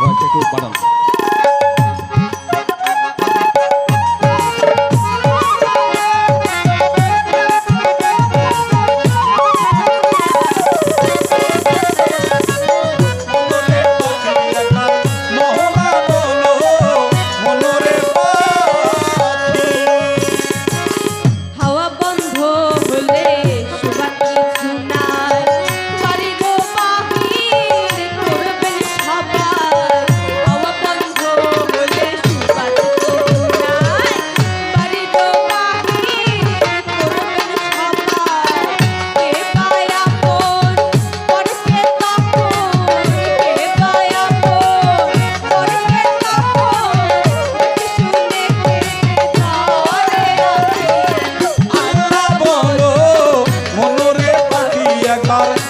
ভয়েসটা একটু বাড়ান তার